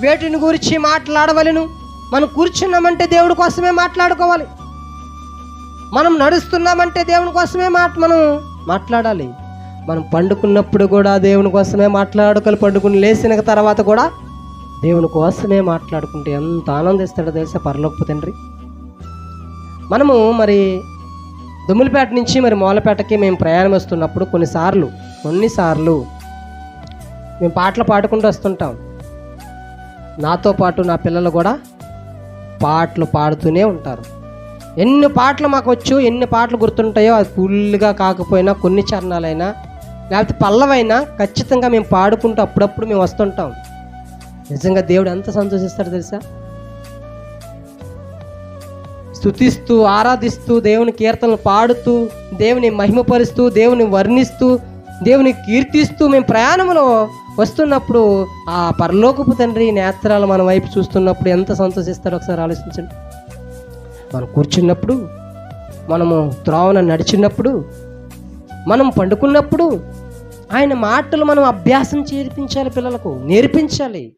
వేటిని గురించి మాట్లాడవలను? మనం కూర్చున్నామంటే దేవుడి కోసమే మాట్లాడుకోవాలి. మనం నడుస్తున్నామంటే దేవుని కోసమే మాట మనం మాట్లాడాలి. మనం పండుకున్నప్పుడు కూడా దేవుని కోసమే మాట్లాడుకోవాలి. పండుకుని లేచిన తర్వాత కూడా దేవుని కోసమే మాట్లాడుకుంటే ఎంత ఆనందిస్తాడో తెలుసా పరలోకపు తండ్రి? మనము మరి దుమ్ములపేట నుంచి మరి మూలపేటకి మేము ప్రయాణం వస్తున్నప్పుడు కొన్నిసార్లు కొన్నిసార్లు మేము పాటలు పాడుకుంటూ వస్తుంటాం. నాతో పాటు నా పిల్లలు కూడా పాటలు పాడుతూనే ఉంటారు. ఎన్ని పాటలు మాకు వచ్చు ఎన్ని పాటలు గుర్తుంటాయో అది ఫుల్గా కాకపోయినా కొన్ని చరణాలైనా లేకపోతే పల్లవైనా ఖచ్చితంగా మేము పాడుకుంటూ అప్పుడప్పుడు మేము వస్తుంటాం. నిజంగా దేవుడు ఎంత సంతోషిస్తాడు తెలుసా? స్తుతిస్తూ ఆరాధిస్తూ దేవుని కీర్తనలు పాడుతూ దేవుని మహిమపరుస్తూ దేవుని వర్ణిస్తూ దేవుని కీర్తిస్తూ మేము ప్రయాణంలో వస్తున్నప్పుడు ఆ పరలోకపు తండ్రి నేత్రాలు మన వైపు చూస్తున్నప్పుడు ఎంత సంతోషిస్తారో ఒకసారి ఆలోచించండి. మనం కూర్చున్నప్పుడు మనము త్రోవన నడిచినప్పుడు మనం పండుకున్నప్పుడు ఆయన మాటలు మనం అభ్యాసం చేర్పించాలి పిల్లలకు నేర్పించాలి.